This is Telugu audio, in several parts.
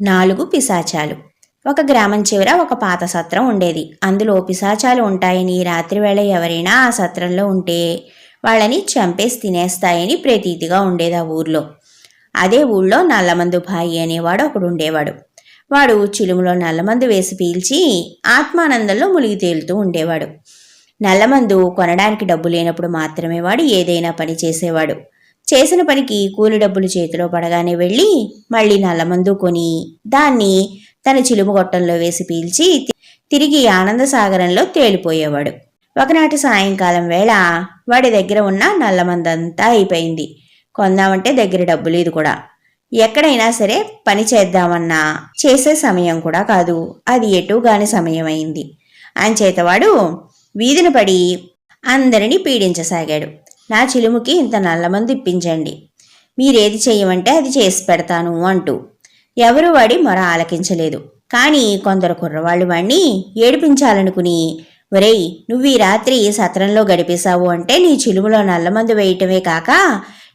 నాలుగు పిశాచాలు. ఒక గ్రామం చివర ఒక పాత సత్రం ఉండేది. అందులో పిశాచాలు ఉంటాయని రాత్రివేళ ఎవరైనా ఆ సత్రంలో ఉంటే వాళ్ళని చంపేసి తినేస్తాయని ప్రతీతిగా ఉండేది ఆ ఊర్లో. అదే ఊళ్ళో నల్లమందు భాయి అనేవాడు ఒకడు ఉండేవాడు. వాడు చిలుములో నల్లమందు వేసి పీల్చి ఆత్మానందంలో మునిగి తేలుతూ ఉండేవాడు. నల్లమందు కొనడానికి డబ్బు లేనప్పుడు మాత్రమే వాడు ఏదైనా పని చేసేవాడు. చేసిన పనికి కూలి డబ్బులు చేతిలో పడగానే వెళ్ళి మళ్ళీ నల్లమందు కొని దాన్ని తన చిలుము గొట్టంలో వేసి పీల్చి తిరిగి ఆనంద సాగరంలో తేలిపోయేవాడు. ఒకనాటి సాయంకాలం వేళ వాడి దగ్గర ఉన్న నల్లమందంతా అయిపోయింది. కొందామంటే దగ్గర డబ్బు లేదు కూడా. ఎక్కడైనా సరే పని చేద్దామన్నా చేసే సమయం కూడా కాదు. అది ఎటుగాని సమయం అయింది అంచేతవాడు వీధిన పడి అందరినీ పీడించసాగాడు. నా చిలుముకి ఇంత నల్లమందు ఇప్పించండి. మీరేది చేయమంటే అది చేసి పెడతాను అంటూ. ఎవరు వాడి మొర ఆలకించలేదు. కానీ కొందరు కుర్రవాళ్ళు వాణ్ణి ఏడిపించాలనుకుని ఒరేయ్ నువ్వు ఈ రాత్రి సత్రంలో గడిపేశావు అంటే నీ చిలుములో నల్లమందు వేయటమే కాక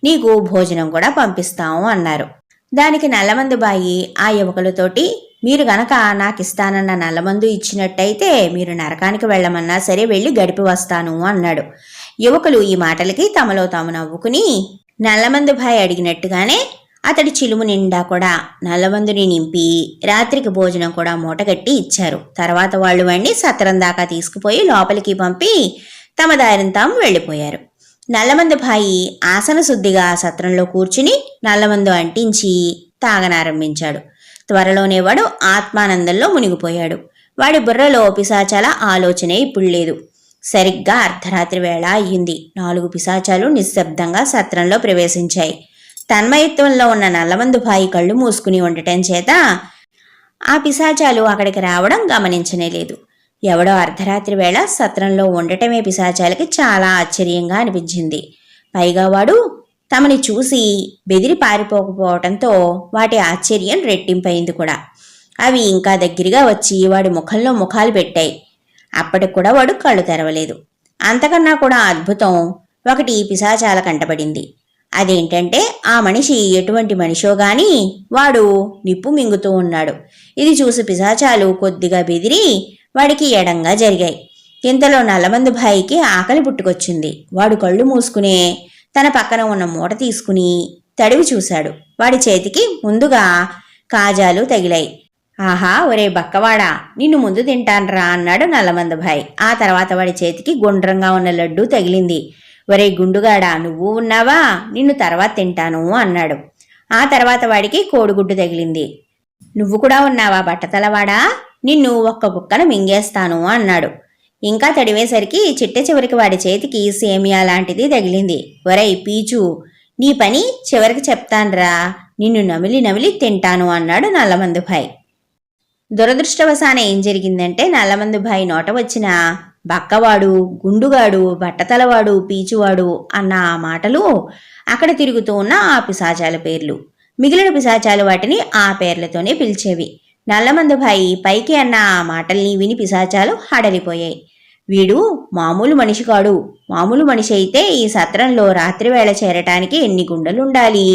నీకు భోజనం కూడా పంపిస్తాము అన్నారు. దానికి నల్లమందు బాయి ఆ యువకులతోటి మీరు గనక నాకిస్తానన్న నల్లమందు ఇచ్చినట్టయితే మీరు నరకానికి వెళ్ళమన్నా సరే వెళ్ళి గడిపి వస్తాను అన్నాడు. యువకులు ఈ మాటలకి తమలో తాము నవ్వుకుని నల్లమందు భాయ్ అడిగినట్టుగానే అతడి చిలుము నిండా కూడా నల్లమందుని నింపి రాత్రికి భోజనం కూడా మూటగట్టి ఇచ్చారు. తర్వాత వాళ్ళు వండి సత్రం దాకా తీసుకుపోయి లోపలికి పంపి తమ దారిని తాము వెళ్ళిపోయారు. నల్లమందు భాయి ఆసన శుద్ధిగా సత్రంలో కూర్చుని నల్లమందు అంటించి తాగనారంభించాడు. త్వరలోనే వాడు ఆత్మానందంలో మునిగిపోయాడు. వాడి బుర్రలో పిశాచాల ఆలోచనే ఇప్పుడు లేదు. సరిగ్గా అర్ధరాత్రి వేళ అయ్యింది. నాలుగు పిశాచాలు నిశ్శబ్దంగా సత్రంలో ప్రవేశించాయి. తన్మయత్వంలో ఉన్న నల్లమందు భాయి కళ్ళు మూసుకుని ఉండటం చేత ఆ పిశాచాలు అక్కడికి రావడం గమనించనే లేదు. ఎవడో అర్ధరాత్రి వేళ సత్రంలో ఉండటమే పిశాచాలకి చాలా ఆశ్చర్యంగా అనిపించింది. పైగా వాడు తమని చూసి బెదిరి పారిపోకపోవటంతో వాటి ఆశ్చర్యం రెట్టింపైంది కూడా. అవి ఇంకా దగ్గరగా వచ్చి వాడి ముఖంలో ముఖాలు పెట్టాయి. అప్పటికి కూడా వాడు కళ్ళు తెరవలేదు. అంతకన్నా కూడా అద్భుతం ఒకటి పిశాచాల కంటపడింది. అదేంటంటే ఆ మనిషి ఎటువంటి మనిషో గాని వాడు నిప్పు మింగుతూ ఉన్నాడు. ఇది చూసి పిశాచాలు కొద్దిగా బెదిరి వాడికి ఎడంగా జరిగాయి. ఇంతలో నల్లమందు భాయికి ఆకలి పుట్టుకొచ్చింది. వాడు కళ్ళు మూసుకునే తన పక్కన ఉన్న మూట తీసుకుని తడివి చూశాడు. వాడి చేతికి ముందుగా కాజాలు తగిలాయి. ఆహా ఒరే బక్కవాడా నిన్ను ముందు తింటాన్రా అన్నాడు నల్లమంద భాయ్. ఆ తర్వాత వాడి చేతికి గుండ్రంగా ఉన్న లడ్డూ తగిలింది. ఒరే గుండుగాడా నువ్వు ఉన్నావా? నిన్ను తర్వాత తింటాను అన్నాడు. ఆ తర్వాత వాడికి కోడిగుడ్డు తగిలింది. నువ్వు కూడా ఉన్నావా బట్టతలవాడా? నిన్ను ఒక్క కుక్కను మింగేస్తాను అన్నాడు. ఇంకా తడివేసరికి చిట్ట చివరికి వాడి చేతికి సేమియా లాంటిది తగిలింది. ఒరేయ్ పీచు నీ పని చివరికి చెప్తాన్రా. నిన్ను నమిలి నమిలి తింటాను అన్నాడు నల్లమందుభాయ్ దురదృష్టవశాన ఏం జరిగిందంటే నల్లమందుభాయ్ నోట వచ్చిన బక్కవాడు గుండుగాడు బట్టతలవాడు పీచువాడు అన్న ఆ మాటలు అక్కడ తిరుగుతూ ఉన్న ఆ పిశాచాల పేర్లు. మిగిలిన పిశాచాలు వాటిని ఆ పేర్లతోనే పిలిచేవి. నల్లమందుభాయి పైకి అన్న ఆ మాటల్ని విని పిశాచాలు హడలిపోయాయి. వీడు మామూలు మనిషి కాడు. మామూలు మనిషి అయితే ఈ సత్రంలో రాత్రివేళ చేరటానికి ఎన్ని గుండలుండాలి?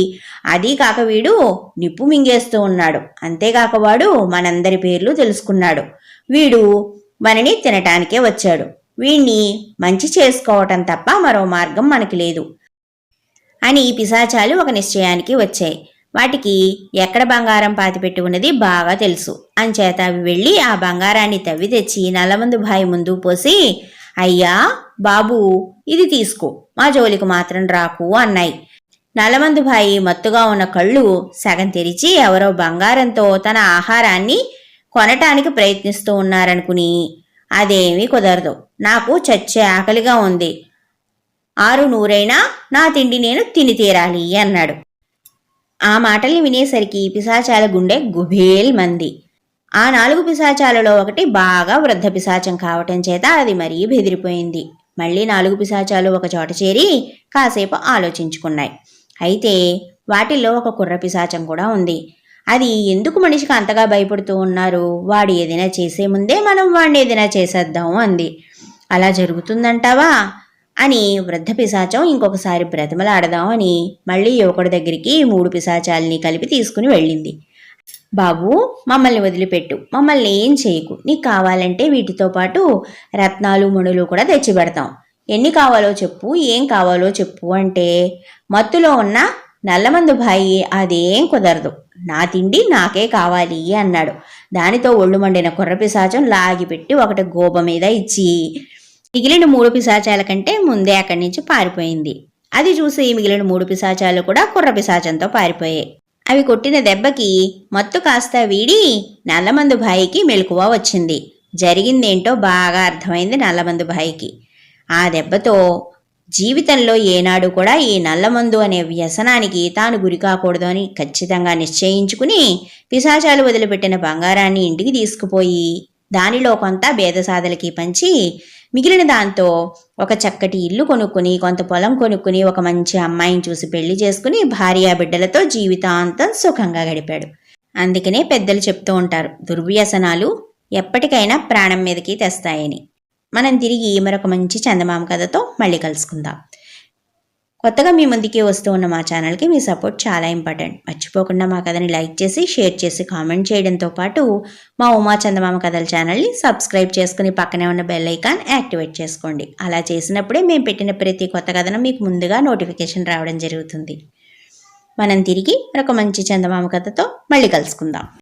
అదీ కాక వీడు నిప్పు మింగేస్తూ ఉన్నాడు. అంతేకాక వాడు మనందరి పేర్లు తెలుసుకున్నాడు. వీడు మనని తినటానికే వచ్చాడు. వీణ్ణి మంచి చేసుకోవటం తప్ప మరో మార్గం మనకి లేదు అని ఈ పిశాచాలు ఒక నిశ్చయానికి వచ్చాయి. వాటికి ఎక్కడ బంగారం పాతిపెట్టి ఉన్నది బాగా తెలుసు. అంచేత అవి వెళ్ళి ఆ బంగారాన్ని తవ్వి తెచ్చి నల్లమందు భాయి ముందు పోసి అయ్యా బాబు ఇది తీసుకో మా జోలికి మాత్రం రాకు అన్నాయి. నల్లమందు భాయి మత్తుగా ఉన్న కళ్ళు సగం తెరిచి ఎవరో బంగారంతో తన ఆహారాన్ని కొనటానికి ప్రయత్నిస్తూ ఉన్నారనుకుని అదేమీ కుదరదు నాకు చచ్చే ఆకలిగా ఉంది. ఆరు నూరైనా నా తిండి నేను తిని తీరాలి అన్నాడు. ఆ మాటల్ని వినేసరికి పిశాచాల గుండె గుబేల్ మంది. ఆ నాలుగు పిశాచాలలో ఒకటి బాగా వృద్ధ పిశాచం కావటం చేత అది మరీ బెదిరిపోయింది. మళ్ళీ నాలుగు పిశాచాలు ఒక చోట చేరి కాసేపు ఆలోచించుకున్నాయి. అయితే వాటిల్లో ఒక కుర్ర పిశాచం కూడా ఉంది. అది ఎందుకు మనిషికి అంతగా భయపడుతూ ఉన్నారు? వాడు ఏదైనా చేసే ముందే మనం వాడిని ఏదైనా చేసేద్దాం అంది. అలా జరుగుతుందంటావా? అని వృద్ధ పిశాచం ఇంకొకసారి బ్రతిమలాడదాం అని మళ్ళీ యువకుడి దగ్గరికి మూడు పిశాచాల్ని కలిపి తీసుకుని వెళ్ళింది. బాబు మమ్మల్ని వదిలిపెట్టు. మమ్మల్ని ఏం చేయకు. నీకు కావాలంటే వీటితో పాటు రత్నాలు మణులు కూడా తెచ్చిపెడతాం ఎన్ని కావాలో చెప్పు ఏం కావాలో చెప్పు అంటే మత్తులో ఉన్న నల్లమందు భాయి అదేం కుదరదు. నా తిండి నాకే కావాలి అన్నాడు. దానితో ఒళ్ళు మండిన కుర్రపిశాచం లాగిపెట్టి ఒకటి గోబ మీద ఇచ్చి మిగిలిన మూడు పిశాచాల కంటే ముందే అక్కడి నుంచి పారిపోయింది. అది చూసి మిగిలిన మూడు పిశాచాలు కూడా కుర్ర పిశాచంతో పారిపోయాయి. అవి కొట్టిన దెబ్బకి మత్తు కాస్త వీడి నల్లమందు భాయికి మెలకువ వచ్చింది. జరిగిందేంటో బాగా అర్థమైంది నల్లమందు భాయికి ఆ దెబ్బతో జీవితంలో ఏనాడు కూడా ఈ నల్లమందు అనే వ్యసనానికి తాను గురి కాకూడదు అని ఖచ్చితంగా నిశ్చయించుకుని పిశాచాలు వదిలిపెట్టిన బంగారాన్ని ఇంటికి తీసుకుపోయి దానిలో కొంత భేదసాదలకి పంచి మిగిలిన దాంతో ఒక చక్కటి ఇల్లు కొనుక్కుని కొంత పొలం కొనుక్కుని ఒక మంచి అమ్మాయిని చూసి పెళ్ళి చేసుకుని భార్యా బిడ్డలతో జీవితాంతం సుఖంగా గడిపాడు. అందుకనే పెద్దలు చెప్తూ ఉంటారు దుర్వ్యసనాలు ఎప్పటికైనా ప్రాణం మీదకి తెస్తాయని. మనం తిరిగి మరొక మంచి చందమామ కథతో మళ్ళీ కలుసుకుందాం. కొత్తగా మీ ముందుకే వస్తూ ఉన్న మా ఛానల్కి మీ సపోర్ట్ చాలా ఇంపార్టెంట్. మర్చిపోకుండా మా కథని లైక్ చేసి షేర్ చేసి కామెంట్ చేయడంతో పాటు మా ఉమా చందమామ కథల ఛానల్ని సబ్స్క్రైబ్ చేసుకుని పక్కనే ఉన్న బెల్ ఐకాన్ యాక్టివేట్ చేసుకోండి. అలా చేసినప్పుడే మేము పెట్టిన ప్రతి కొత్త కథను మీకు ముందుగా నోటిఫికేషన్ రావడం జరుగుతుంది. మనం తిరిగి మరొక మంచి చందమామ కథతో మళ్ళీ కలుసుకుందాం.